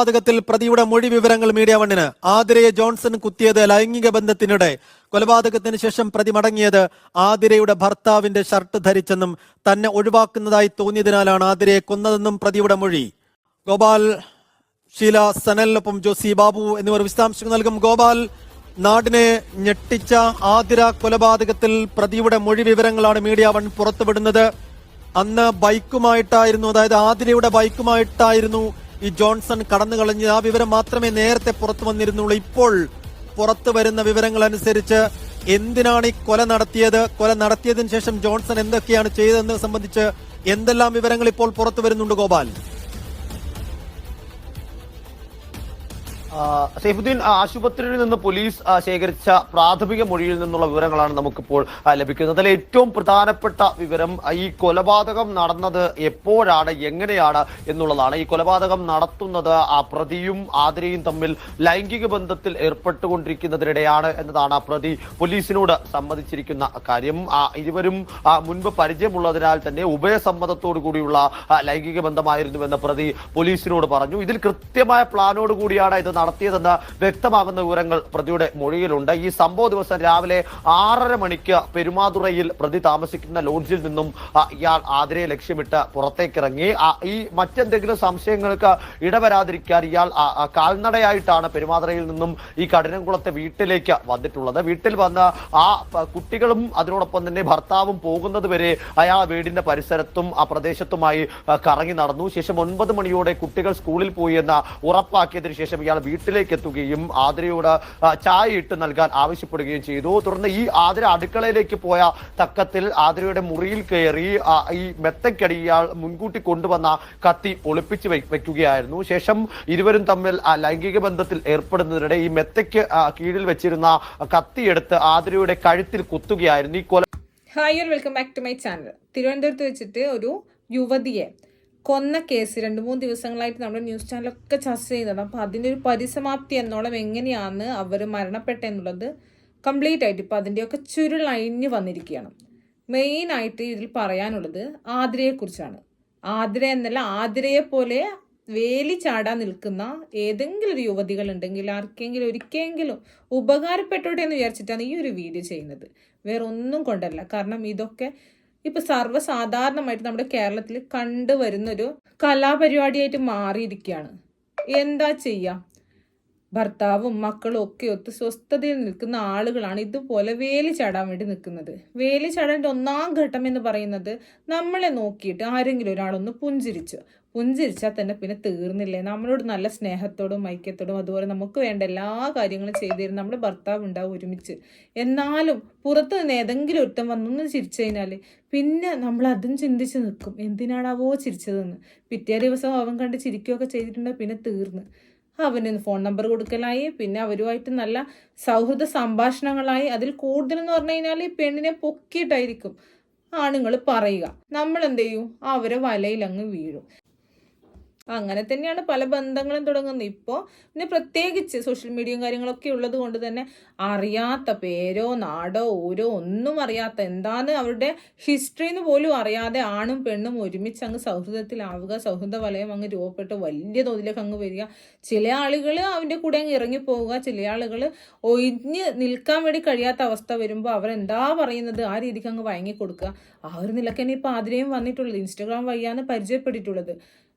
കൊലപാതകത്തിൽ പ്രതിയുടെ മൊഴി വിവരങ്ങൾ മീഡിയ വണ്ണിന്. ആതിരയെ ജോൺസൺ കുത്തിയത് ലൈംഗിക ബന്ധത്തിനിടെ. കൊലപാതകത്തിന് ശേഷം പ്രതി മടങ്ങിയത് ആതിരയുടെ ഭർത്താവിന്റെ ഷർട്ട് ധരിച്ചെന്നും തന്നെ ഒഴിവാക്കുന്നതായി തോന്നിയതിനാലാണ് ആതിരയെ കൊന്നതെന്നും പ്രതിയുടെ മൊഴി. ഗോപാൽ ഷീല സനലിനൊപ്പം ജോസി ബാബു എന്നിവർ വിശദാംശങ്ങൾ നൽകും. ഗോപാൽ നാടിനെ ഞെട്ടിച്ച ആതിര കൊലപാതകത്തിൽ പ്രതിയുടെ മൊഴി വിവരങ്ങളാണ് മീഡിയ വൺ പുറത്തുവിടുന്നത്. അന്ന് ബൈക്കുമായിട്ടായിരുന്നു അതായത് ആതിരയുടെ ബൈക്കുമായിട്ടായിരുന്നു ഈ ജോൺസൺ കടന്നു കളഞ്ഞത് ആ വിവരം മാത്രമേ നേരത്തെ പുറത്തു വന്നിരുന്നുള്ളൂ. ഇപ്പോൾ പുറത്തു വരുന്ന വിവരങ്ങൾ അനുസരിച്ച് എന്തിനാണ് ഈ കൊല നടത്തിയത്? കൊല നടത്തിയതിനു ശേഷം ജോൺസൺ എന്തൊക്കെയാണ് ചെയ്തതെന്ന് സംബന്ധിച്ച് എന്തെല്ലാം വിവരങ്ങൾ ഇപ്പോൾ പുറത്തു വരുന്നുണ്ട് ഗോപാൽ? സൈഫുദ്ദീൻ ആശുപത്രിയിൽ നിന്ന് പോലീസ് ശേഖരിച്ച പ്രാഥമിക മൊഴിയിൽ നിന്നുള്ള വിവരങ്ങളാണ് നമുക്കിപ്പോൾ ലഭിക്കുന്നത്. അതിൽ ഏറ്റവും പ്രധാനപ്പെട്ട വിവരം ഈ കൊലപാതകം നടന്നത് എപ്പോഴാണ് എങ്ങനെയാണ് എന്നുള്ളതാണ്. ഈ കൊലപാതകം നടത്തുന്നത് ആ പ്രതിയും ആതിരയും തമ്മിൽ ലൈംഗിക ബന്ധത്തിൽ ഏർപ്പെട്ടുകൊണ്ടിരിക്കുന്നതിനിടെയാണ് എന്നതാണ് ആ പ്രതി പോലീസിനോട് സമ്മതിച്ചിരിക്കുന്ന കാര്യം. ഇരുവരും മുൻപ് പരിചയമുള്ളതിനാൽ തന്നെ ഉഭയസമ്മതത്തോടു കൂടിയുള്ള ലൈംഗിക ബന്ധമായിരുന്നുവെന്ന് പ്രതി പോലീസിനോട് പറഞ്ഞു. ഇതിൽ കൃത്യമായ പ്ലാനോട് കൂടിയാണ് ഇത് നടത്തിയതെന്ന് വ്യക്തമാകുന്ന വിവരങ്ങൾ പ്രതിയുടെ മൊഴിയിലുണ്ട്. ഈ സംഭവ ദിവസം രാവിലെ ആറര മണിക്ക് പെരുമാതുറയിൽ പ്രതി താമസിക്കുന്ന ലോഡ്ജിൽ നിന്നും ഇയാൾ ആതിരയെ ലക്ഷ്യമിട്ട് പുറത്തേക്കിറങ്ങി. ഈ മറ്റെന്തെങ്കിലും സംശയങ്ങൾക്ക് ഇടവരാതിരിക്കാൻ ഇയാൾ കാൽനടയായിട്ടാണ് പെരുമാതുറയിൽ നിന്നും ഈ കഠിനംകുളത്തെ വീട്ടിലേക്ക് വന്നിട്ടുള്ളത്. വീട്ടിൽ വന്ന ആ കുട്ടികളും അതിനോടൊപ്പം തന്നെ ഭർത്താവും പോകുന്നത് വരെ അയാൾ വീടിന്റെ പരിസരത്തും ആ പ്രദേശത്തുമായി കറങ്ങി നടന്നു. ശേഷം ഒൻപത് മണിയോടെ കുട്ടികൾ സ്കൂളിൽ പോയി എന്ന് ഉറപ്പാക്കിയതിനു ശേഷം ഇയാൾ വീട്ടിലേക്ക് എത്തുകയും ആതിരയോട് ചായ ഇട്ട് നൽകാൻ ആവശ്യപ്പെടുകയും ചെയ്തു. തുടർന്ന് ഈ ആതിര അടുക്കളയിലേക്ക് പോയ തക്കത്തിൽ ആതിരയുടെ മുറിയിൽ കയറി ഈ മെത്തക്കടി ഇയാൾ മുൻകൂട്ടി കൊണ്ടുവന്ന കത്തി ഒളിപ്പിച്ച് വെക്കുകയായിരുന്നു. ശേഷം ഇരുവരും തമ്മിൽ ലൈംഗിക ബന്ധത്തിൽ ഏർപ്പെടുന്നതിനിടെ ഈ മെത്തയ്ക്ക് കീഴിൽ വെച്ചിരുന്ന കത്തിയെടുത്ത് ആതിരയുടെ കഴുത്തിൽ കുത്തുകയായിരുന്നു. ഈ കൊല hi welcome back to my channel തിരുവനന്തപുരത്ത് വെച്ചിട്ട് ഒരു യുവതിയെ കൊന്ന കേസ് രണ്ട് മൂന്ന് ദിവസങ്ങളായിട്ട് നമ്മുടെ ന്യൂസ് ചാനലൊക്കെ ചർച്ച ചെയ്യുന്നത് അപ്പോൾ അതിന്റെ ഒരു പരിസമാപ്തി എന്നോളം എങ്ങനെയാണ് അവർ മരണപ്പെട്ടെന്നുള്ളത് കംപ്ലീറ്റ് ആയിട്ട് ഇപ്പോൾ അതിന്റെയൊക്കെ ചുരുളഴിഞ്ഞ് വന്നിരിക്കുകയാണ്. മെയിനായിട്ട് ഇതിൽ പറയാനുള്ളത് ആതിരയെക്കുറിച്ചാണ് ആതിര എന്നല്ല ആതിരയെ പോലെ വേലി ചാടാൻ നിൽക്കുന്ന ഏതെങ്കിലും ഒരു യുവതികൾ ഉണ്ടെങ്കിൽ ആർക്കെങ്കിലും ഒരിക്കലെങ്കിലും ഉപകാരപ്പെട്ടോട്ടെ എന്ന് വിചാരിച്ചിട്ടാണ് ഈ ഒരു വീഡിയോ ചെയ്യുന്നത്. വേറെ ഒന്നും കൊണ്ടല്ല. കാരണം ഇതൊക്കെ ഇപ്പൊ സർവസാധാരണമായിട്ട് നമ്മുടെ കേരളത്തിൽ കണ്ടുവരുന്നൊരു കലാപരിപാടിയായിട്ട് മാറിയിരിക്കുകയാണ്. എന്താ ചെയ്യാ? ഭർത്താവും മക്കളും ഒക്കെ ഒത്ത് സ്വസ്ഥതയിൽ നിൽക്കുന്ന ആളുകളാണ് ഇതുപോലെ വേലി ചാടാൻ വേണ്ടി നിൽക്കുന്നത്. വേലി ചാടേണ്ട ഒന്നാം ഘട്ടം എന്ന് പറയുന്നത് നമ്മളെ നോക്കിയിട്ട് ആരെങ്കിലും ഒരാളൊന്ന് പുഞ്ചിരിച്ചു പുഞ്ചിരിച്ചാൽ തന്നെ പിന്നെ തീർന്നില്ലേ? നമ്മളോട് നല്ല സ്നേഹത്തോടും ഐക്യത്തോടും അതുപോലെ നമുക്ക് വേണ്ട എല്ലാ കാര്യങ്ങളും ചെയ്തു തരും നമ്മുടെ ഭർത്താവ് ഉണ്ടാവും ഒരുമിച്ച്. എന്നാലും പുറത്ത് നിന്ന് ഏതെങ്കിലും ഒരുത്തം വന്നൊന്ന് ചിരിച്ചു കഴിഞ്ഞാൽ പിന്നെ നമ്മൾ അതും ചിന്തിച്ച് നിൽക്കും. എന്തിനാണാവോ ചിരിച്ചതെന്ന്. പിറ്റേ ദിവസം അവൻ കണ്ട് ചിരിക്കുകയൊക്കെ ചെയ്തിട്ടുണ്ടെങ്കിൽ പിന്നെ തീർന്ന്. അവന് ഫോൺ നമ്പർ കൊടുക്കലായി. പിന്നെ അവരുമായിട്ട് നല്ല സൗഹൃദ സംഭാഷണങ്ങളായി. അതിൽ കൂടുതലെന്ന് പറഞ്ഞു കഴിഞ്ഞാൽ ഈ പെണ്ണിനെ പൊക്കിയിട്ടായിരിക്കും ആണുങ്ങൾ പറയുക. നമ്മൾ എന്ത് ചെയ്യും? അവരെ വലയിൽ അങ്ങ് വീഴും. അങ്ങനെ തന്നെയാണ് പല ബന്ധങ്ങളും തുടങ്ങുന്നത്. ഇപ്പോൾ പിന്നെ പ്രത്യേകിച്ച് സോഷ്യൽ മീഡിയയും കാര്യങ്ങളൊക്കെ ഉള്ളത് കൊണ്ട് തന്നെ അറിയാത്ത പേരോ നാടോ ഊരോ ഒന്നും അറിയാത്ത എന്താണ് അവരുടെ ഹിസ്റ്ററി എന്ന് പോലും അറിയാതെ ആണും പെണ്ണും ഒരുമിച്ച് അങ്ങ് സൗഹൃദത്തിലാവുക സൗഹൃദ വലയം അങ്ങ് രൂപപ്പെട്ട് വലിയ തോതിലേക്ക് അങ്ങ് വരിക. ചില ആളുകൾ അവന്റെ കൂടെ അങ്ങ് ഇറങ്ങിപ്പോവുക ചില ആളുകൾ ഒഴിഞ്ഞ് നിൽക്കാൻ വേണ്ടി കഴിയാത്ത അവസ്ഥ വരുമ്പോൾ അവരെന്താ പറയുന്നത്? ആ രീതിക്ക് അങ്ങ് വഴങ്ങി കൊടുക്കുക ആ ഒരു നിലക്കന്നെ ഇപ്പോൾ ആതിരയും വന്നിട്ടുള്ളത്. ഇൻസ്റ്റാഗ്രാം വഴിയാണ് പരിചയപ്പെട്ടിട്ടുള്ളത്.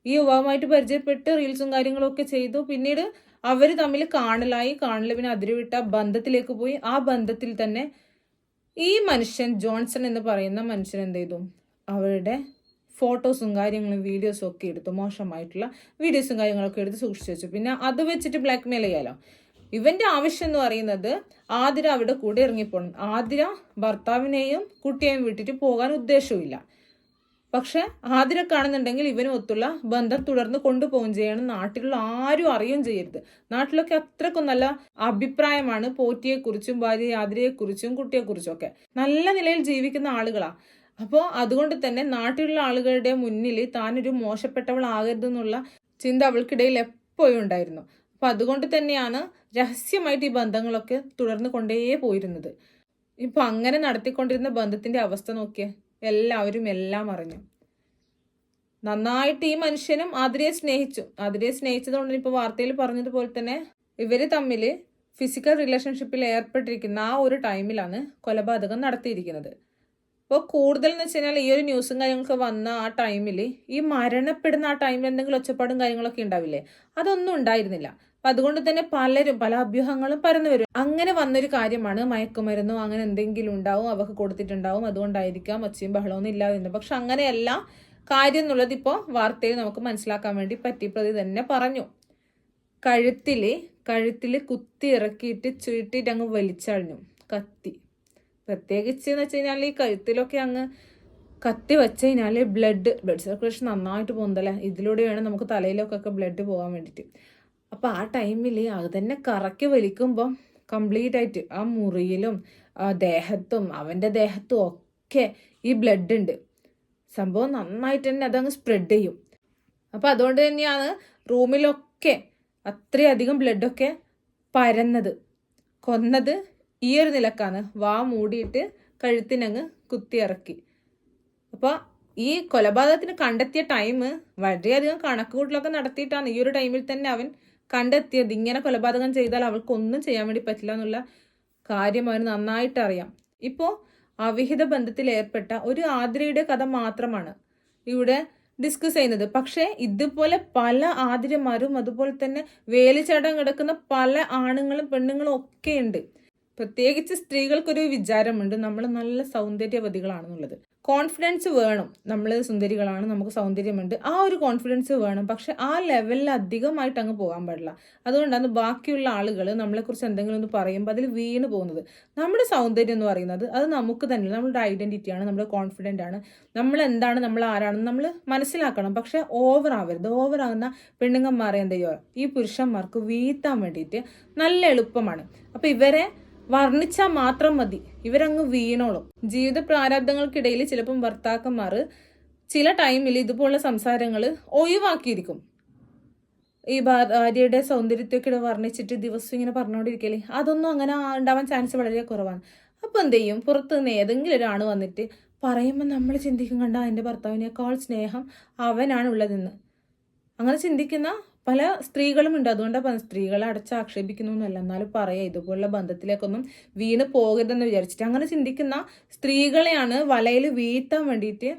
ഈ യുവാവുമായിട്ട് പരിചയപ്പെട്ട് റീൽസും കാര്യങ്ങളൊക്കെ ചെയ്തു. പിന്നീട് അവർ തമ്മിൽ കാണലായി. കാണൽ പിന്നെ അതിരുവിട്ട ബന്ധത്തിലേക്ക് പോയി. ആ ബന്ധത്തിൽ തന്നെ ഈ മനുഷ്യൻ ജോൺസൺ എന്ന് പറയുന്ന മനുഷ്യൻ എന്ത് ചെയ്തു? അവരുടെ ഫോട്ടോസും കാര്യങ്ങളും വീഡിയോസും ഒക്കെ എടുത്തു. മോശമായിട്ടുള്ള വീഡിയോസും കാര്യങ്ങളൊക്കെ എടുത്ത് സൂക്ഷിച്ചു വെച്ചു. പിന്നെ അത് വെച്ചിട്ട് ബ്ലാക്ക് മെയിൽ ചെയ്യാലോ? ഇവന്റെ ആവശ്യം എന്ന് പറയുന്നത് ആതിര അവിടെ കൂടെ ഇറങ്ങിപ്പോണം. ആതിര ഭർത്താവിനെയും കുട്ടിയെയും വിട്ടിട്ട് പോകാൻ ഉദ്ദേശവുമില്ല. പക്ഷെ ആതിരക്കാണെന്നുണ്ടെങ്കിൽ ഇവനും ഒത്തുള്ള ബന്ധം തുടർന്ന് കൊണ്ടുപോവുകയും ചെയ്യണം. നാട്ടിലുള്ള ആരും അറിയുകയും ചെയ്യരുത്. നാട്ടിലൊക്കെ അത്രക്കും നല്ല അഭിപ്രായമാണ് പോറ്റിയെക്കുറിച്ചും ഭാര്യ ആതിരയെക്കുറിച്ചും കുട്ടിയെക്കുറിച്ചും ഒക്കെ നല്ല നിലയിൽ ജീവിക്കുന്ന ആളുകളാ. അപ്പോൾ അതുകൊണ്ട് തന്നെ നാട്ടിലുള്ള ആളുകളുടെ മുന്നിൽ താനൊരു മോശപ്പെട്ടവളാകരുതെന്നുള്ള ചിന്ത അവൾക്കിടയിൽ എപ്പോഴും ഉണ്ടായിരുന്നു. അപ്പോൾ അതുകൊണ്ട് തന്നെയാണ് രഹസ്യമായിട്ട് ഈ ബന്ധങ്ങളൊക്കെ തുടർന്ന് കൊണ്ടേ പോയിരുന്നത് ഇപ്പൊ അങ്ങനെ നടത്തിക്കൊണ്ടിരുന്ന ബന്ധത്തിന്റെ അവസ്ഥ നോക്കിയേ. എല്ലാവരും എല്ലാം അറിഞ്ഞു. നന്നായിട്ട് ഈ മനുഷ്യനും ആതിരയെ സ്നേഹിച്ചു. ആതിരയെ സ്നേഹിച്ചതുകൊണ്ട് ഇപ്പോൾ വാർത്തയിൽ പറഞ്ഞതുപോലെ തന്നെ ഇവർ തമ്മിൽ ഫിസിക്കൽ റിലേഷൻഷിപ്പിൽ ഏർപ്പെട്ടിരിക്കുന്ന ആ ഒരു ടൈമിലാണ് കൊലപാതകം നടത്തിയിരിക്കുന്നത്. അപ്പോൾ കൂടുതൽ എന്ന് വെച്ച് കഴിഞ്ഞാൽ ഈ ഒരു ന്യൂസും കാര്യങ്ങളൊക്കെ വന്ന ആ ടൈമിൽ ഈ മരണപ്പെടുന്ന ആ ടൈമിൽ എന്തെങ്കിലും ഒച്ചപ്പാടും കാര്യങ്ങളൊക്കെ ഉണ്ടാവില്ലേ അതൊന്നും ഉണ്ടായിരുന്നില്ല. അപ്പം അതുകൊണ്ട് തന്നെ പലരും പല അഭ്യൂഹങ്ങളും പരന്നു വരും. അങ്ങനെ വന്നൊരു കാര്യമാണ് മയക്കുമരുന്നോ അങ്ങനെ എന്തെങ്കിലും ഉണ്ടാവും അവർക്ക് കൊടുത്തിട്ടുണ്ടാവും. അതുകൊണ്ടായിരിക്കാം ഒച്ചയും ബഹളമൊന്നും ഇല്ലാതിരുന്നു പക്ഷെ അങ്ങനെയല്ല കാര്യം എന്നുള്ളത് ഇപ്പോൾ വാർത്തയിൽ നമുക്ക് മനസ്സിലാക്കാൻ വേണ്ടി പറ്റി പ്രതി തന്നെ പറഞ്ഞു. കഴുത്തിൽ കഴുത്തിൽ കുത്തി ഇറക്കിയിട്ട് ചുരുട്ടിയിട്ട് അങ്ങ് വലിച്ചഴിഞ്ഞു. കത്തി. പ്രത്യേകിച്ച് എന്ന് വെച്ച് കഴിഞ്ഞാൽ ഈ കഴുത്തിലൊക്കെ അങ്ങ് കത്തി വെച്ച് കഴിഞ്ഞാൽ ബ്ലഡ് ബ്ലഡ് സർക്കുലേഷൻ നന്നായിട്ട് പോകുന്നതല്ലേ? ഇതിലൂടെ വേണം നമുക്ക് തലയിലൊക്കെ ബ്ലഡ് പോകാൻ വേണ്ടിയിട്ട്. അപ്പോൾ ആ ടൈമിൽ അത് തന്നെ കറക്കി വലിക്കുമ്പം കംപ്ലീറ്റ് ആയിട്ട് ആ മുറിയിലും ദേഹത്തും അവന്റെ ദേഹത്തും ഒക്കെ ഈ ബ്ലഡ് ഉണ്ട്. സംഭവം നന്നായിട്ട് തന്നെ അതങ്ങ് സ്പ്രെഡ് ചെയ്യും. അപ്പോൾ അതുകൊണ്ട് തന്നെയാണ് റൂമിലൊക്കെ അത്രയധികം ബ്ലഡൊക്കെ പരന്നത്. കൊന്നത് ഈ ഒരു നിലക്കാണ് വാ മൂടിയിട്ട് കഴുത്തിനങ്ങ് കുത്തിയിറക്കി. അപ്പോൾ ഈ കൊലപാതകത്തിന് കണ്ടെത്തിയ ടൈം വളരെയധികം കണക്കുകൂട്ടലൊക്കെ നടത്തിയിട്ടാണ് ഈ ഒരു ടൈമിൽ തന്നെ അവൻ കണ്ടെത്തിയത്. ഇങ്ങനെ കൊലപാതകം ചെയ്താൽ അവൾക്കൊന്നും ചെയ്യാൻ വേണ്ടി പറ്റില്ല എന്നുള്ള കാര്യം അവന് നന്നായിട്ട് അറിയാം. ഇപ്പോൾ അവിഹിത ബന്ധത്തിൽ ഏർപ്പെട്ട ഒരു ആതിരയുടെ കഥ മാത്രമാണ് ഇവിടെ ഡിസ്കസ് ചെയ്യുന്നത്. പക്ഷേ ഇതുപോലെ പല ആതിരമാരും അതുപോലെ തന്നെ വേലിച്ചടം കിടക്കുന്ന പല ആണുങ്ങളും പെണ്ണുങ്ങളും ഒക്കെ ഉണ്ട്. പ്രത്യേകിച്ച് സ്ത്രീകൾക്കൊരു വിചാരമുണ്ട്. നമ്മൾ നല്ല സൗന്ദര്യവതികളാണെന്നുള്ളത്. കോൺഫിഡൻസ് വേണം. നമ്മൾ സുന്ദരികളാണ് നമുക്ക് സൗന്ദര്യമുണ്ട്. ആ ഒരു കോൺഫിഡൻസ് വേണം. പക്ഷെ ആ ലെവലിൽ അധികമായിട്ട് അങ്ങ് പോകാൻ പാടില്ല. അതുകൊണ്ടാണ് ബാക്കിയുള്ള ആളുകൾ നമ്മളെക്കുറിച്ച് എന്തെങ്കിലും ഒന്ന് പറയുമ്പോൾ അതിൽ വീണ് പോകുന്നത്. നമ്മുടെ സൗന്ദര്യം എന്ന് പറയുന്നത് അത് നമുക്ക് തന്നെ നമ്മുടെ ഐഡന്റിറ്റിയാണ് നമ്മുടെ കോൺഫിഡന്റ് ആണ്. നമ്മൾ എന്താണ് നമ്മൾ ആരാണെന്ന് നമ്മൾ മനസ്സിലാക്കണം. പക്ഷെ ഓവർ ആവരുത്. ഓവർ ആകുന്ന പെണ്ണുങ്ങന്മാരെ എന്ത് ചെയ്യുക ഈ പുരുഷന്മാർക്ക് വീഴ്ത്താൻ വേണ്ടിയിട്ട് നല്ല എളുപ്പമാണ്. അപ്പം ഇവരെ വർണിച്ചാൽ മാത്രം മതി. ഇവരങ്ങ് വീണോളും. ജീവിത പ്രാരാബ്ദങ്ങൾക്കിടയിൽ ചിലപ്പം ഭർത്താക്കന്മാർ ചില ടൈമിൽ ഇതുപോലുള്ള സംസാരങ്ങൾ ഒഴിവാക്കിയിരിക്കും. ഈ ഭാര്യയുടെ സൗന്ദര്യത്തെയൊക്കെ വർണിച്ചിട്ട് ദിവസം ഇങ്ങനെ പറഞ്ഞുകൊണ്ടിരിക്കലേ അതൊന്നും അങ്ങനെ ഉണ്ടാവാൻ ചാൻസ് വളരെ കുറവാണ്. അപ്പോൾ എന്ത് ചെയ്യും? പുറത്ത് നിന്ന് ഏതെങ്കിലും ഒരാണ് വന്നിട്ട് പറയുമ്പോൾ നമ്മൾ ചിന്തിക്കും കണ്ട എന്റെ ഭർത്താവിനേക്കാൾ സ്നേഹം അവനാണ് ഉള്ളതെന്ന് അങ്ങനെ ചിന്തിക്കുന്ന പല സ്ത്രീകളും ഉണ്ട്. അതുകൊണ്ടാണ് സ്ത്രീകളെ അടച്ച് ആക്ഷേപിക്കുന്നൊന്നുമല്ല എന്നാലും പറയാം ഇതുപോലുള്ള ബന്ധത്തിലേക്കൊന്നും വീണ് പോകരുതെന്ന് വിചാരിച്ചിട്ട്. അങ്ങനെ ചിന്തിക്കുന്ന സ്ത്രീകളെയാണ് വലയിൽ വീഴ്ത്താൻ വേണ്ടിയിട്ട്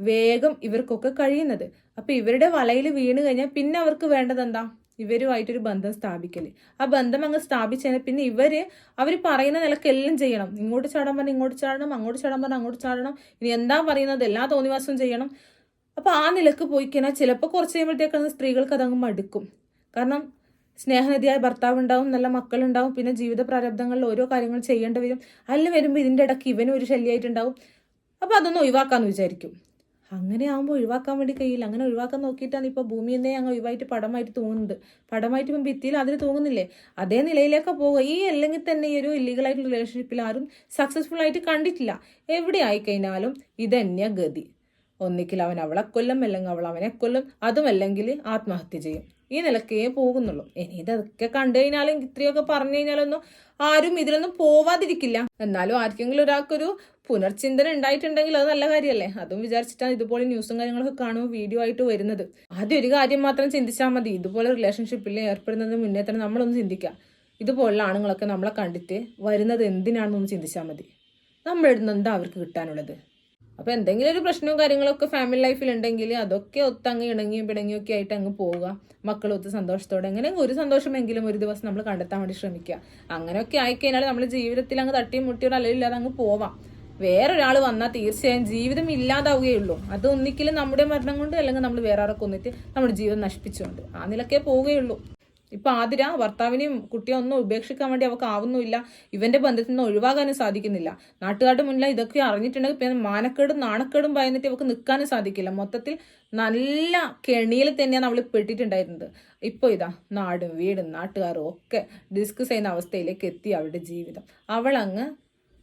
വേഗം ഇവർക്കൊക്കെ കഴിയുന്നത്. അപ്പൊ ഇവരുടെ വലയിൽ വീണ് കഴിഞ്ഞാൽ പിന്നെ അവർക്ക് വേണ്ടത് എന്താ? ഇവരുമായിട്ടൊരു ബന്ധം സ്ഥാപിക്കൽ ആ ബന്ധം അങ്ങ് സ്ഥാപിച്ചതിന് പിന്നെ ഇവർ അവർ പറയുന്ന നിലയ്ക്ക് എല്ലാം ചെയ്യണം. ഇങ്ങോട്ട് ചാടാൻ പറഞ്ഞാൽ ഇങ്ങോട്ട് ചാടണം അങ്ങോട്ട് ചാടാൻ പറഞ്ഞാൽ അങ്ങോട്ട് ചാടണം. ഇനി എന്താ പറയുന്നത്? എല്ലാ തോന്നിവാസവും ചെയ്യണം. അപ്പൊ ആ നിലയ്ക്ക് പോയി കഴിഞ്ഞാൽ ചിലപ്പോൾ കുറച്ച് കഴിയുമ്പോഴത്തേക്കാണ് സ്ത്രീകൾക്ക് അതങ്ങ് മടുക്കും. കാരണം സ്നേഹനിധിയായ ഭർത്താവ് ഉണ്ടാവും നല്ല മക്കളുണ്ടാവും പിന്നെ ജീവിത പ്രാരബ്ധങ്ങളിൽ ഓരോ കാര്യങ്ങൾ ചെയ്യേണ്ടി വരും. അല്ല വരുമ്പോൾ ഇതിന്റെ ഇടയ്ക്ക് ഇവനും ഒരു ശല്യമായിട്ടുണ്ടാവും അപ്പോൾ അതൊന്ന് ഒഴിവാക്കാമെന്ന് വിചാരിക്കും. അങ്ങനെ ആകുമ്പോൾ ഒഴിവാക്കാൻ വേണ്ടി കഴിയില്ല. അങ്ങനെ ഒഴിവാക്കാൻ നോക്കിയിട്ടാണ് ഇപ്പോൾ ഭൂമി എന്നേ അങ്ങ് ഒഴിവായിട്ട് പടമായിട്ട് തോന്നുന്നത് പടമായിട്ട് ഇപ്പം ഭിത്തിയിൽ അതിന് തൂങ്ങുന്നില്ലേ അതേ നിലയിലേക്ക് പോകുക ഈ അല്ലെങ്കിൽ തന്നെ ഈ ഒരു ഇല്ലീഗലായിട്ടുള്ള റിലേഷൻഷിപ്പിൽ ആരും സക്സസ്ഫുൾ ആയിട്ട് കണ്ടിട്ടില്ല. എവിടെ ആയിക്കഴിഞ്ഞാലും ഇതന്നെ ഗതി. ഒന്നിക്കിൽ അവൻ അവളെ കൊല്ലും അല്ലെങ്കിൽ അവൾ അവനെ കൊല്ലും അതുമല്ലെങ്കിൽ ആത്മഹത്യ ചെയ്യും. ഈ നിലക്കേ പോകുന്നുള്ളൂ. ഇനി ഇതൊക്കെ കണ്ടു കഴിഞ്ഞാലും ഇത്രയൊക്കെ പറഞ്ഞു കഴിഞ്ഞാലൊന്നും ആരും ഇതിലൊന്നും പോവാതിരിക്കില്ല. എന്നാലും ആർക്കെങ്കിലും ഒരാൾക്കൊരു പുനർചിന്തന ഉണ്ടായിട്ടുണ്ടെങ്കിൽ അത് നല്ല കാര്യമല്ലേ? അതും വിചാരിച്ചിട്ടാണ് ഇതുപോലെ ന്യൂസും കാര്യങ്ങളൊക്കെ കാണുമ്പോൾ വീഡിയോ ആയിട്ട് വരുന്നത്. ആദ്യം ഒരു കാര്യം മാത്രം ചിന്തിച്ചാൽ മതി. ഇതുപോലെ റിലേഷൻഷിപ്പിൽ ഏർപ്പെടുന്നതിന് മുന്നേ തന്നെ നമ്മളൊന്ന് ചിന്തിക്കുക. ഇതുപോലുള്ള ആണുങ്ങളൊക്കെ നമ്മളെ കണ്ടിട്ട് വരുന്നത് എന്തിനാണെന്നൊന്ന് ചിന്തിച്ചാൽ മതി. നമ്മളിടുന്ന എന്താ അവർക്ക് കിട്ടാനുള്ളത്? അപ്പൊ എന്തെങ്കിലും ഒരു പ്രശ്നവും കാര്യങ്ങളൊക്കെ ഫാമിലി ലൈഫിൽ ഉണ്ടെങ്കിൽ അതൊക്കെ ഒത്തങ്ങ് ഇണങ്ങിയും പിണങ്ങിയും ഒക്കെ ആയിട്ട് അങ്ങ് പോവുക. മക്കളൊത്ത് സന്തോഷത്തോടെ അങ്ങനെ ഒരു സന്തോഷമെങ്കിലും ഒരു ദിവസം നമ്മൾ കണ്ടെത്താൻ വേണ്ടി ശ്രമിക്കുക. അങ്ങനെയൊക്കെ ആയിക്കഴിഞ്ഞാൽ നമ്മൾ ജീവിതത്തിൽ അങ്ങ് തട്ടിയും മുട്ടിയോ ഇല്ലാതെ അങ്ങ് പോവാം. വേറൊരാൾ വന്നാൽ തീർച്ചയായും ജീവിതം ഇല്ലാതാവുകയുള്ളൂ അത് ഒന്നിക്കലും നമ്മുടെ മരണം കൊണ്ട് അല്ലെങ്കിൽ നമ്മൾ വേറെ ആരൊക്കെ ഒന്നിട്ട് നമ്മുടെ ജീവിതം നശിപ്പിച്ചുകൊണ്ട് ആ നിലക്കേ പോവുകയുള്ളൂ ഇപ്പൊ ആതിര ഭർത്താവിനെയും കുട്ടിയെ ഒന്നും ഉപേക്ഷിക്കാൻ വേണ്ടി അവൾക്ക് ആവുന്നുമില്ല. ഇവന്റെ ബന്ധത്തിൽ നിന്ന് ഒഴിവാകാനും സാധിക്കുന്നില്ല. നാട്ടുകാരുടെ മുന്നിൽ ഇതൊക്കെ അറിഞ്ഞിട്ടുണ്ടെങ്കിൽ പിന്നെ മാനക്കേടും നാണക്കേടും ഭയന്നിട്ട് അവൾക്ക് നിൽക്കാനും സാധിക്കില്ല. മൊത്തത്തിൽ നല്ല കെണിയിൽ തന്നെയാണ് അവൾ പെട്ടിട്ടുണ്ടായിരുന്നത്. ഇപ്പോൾ ഇതാ നാടും വീടും നാട്ടുകാരും ഒക്കെ ഡിസ്കസ് ചെയ്യുന്ന അവസ്ഥയിലേക്ക് എത്തി അവളുടെ ജീവിതം. അവൾ അങ്ങ്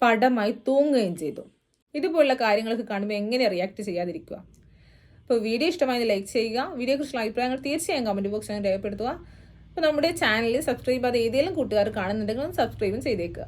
പടമായി തൂങ്ങുകയും ചെയ്തു. ഇതുപോലുള്ള കാര്യങ്ങളൊക്കെ കാണുമ്പോൾ എങ്ങനെ റിയാക്ട് ചെയ്യാതിരിക്കുക? അപ്പോൾ വീഡിയോ ഇഷ്ടമായത് ലൈക്ക് ചെയ്യുക. വീഡിയോയെക്കുറിച്ചുള്ള അഭിപ്രായങ്ങൾ തീർച്ചയായും കമന്റ് ബോക്സിൽ രേഖപ്പെടുത്തുക. അപ്പോൾ നമ്മുടെ ചാനൽ സബ്സ്ക്രൈബ് അത് ഏതെങ്കിലും കൂട്ടുകാർ കാണുന്നുണ്ടെങ്കിൽ സബ്സ്ക്രൈബും ചെയ്തേക്കുക